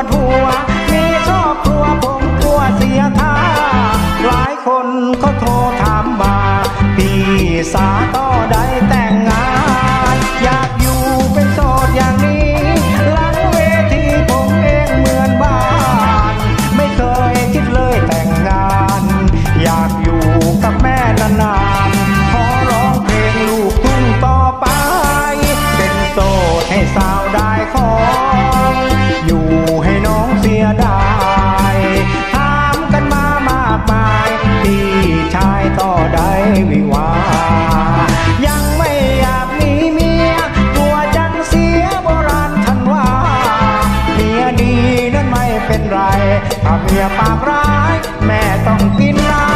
วดหัว ยังไม่อยากมีเมียกลัวจันเสียโบราณท่นว่า เมียดีนั้นไม่เป็นไราเมียปากร้าย แม่ต้องกินร้า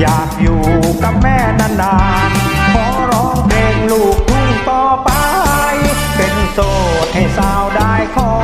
อยากอยู่กับแม่นานๆ ขอร้องเพลงลูกทุ่งต่อไป เป็นโสดให้สาวได้ขอ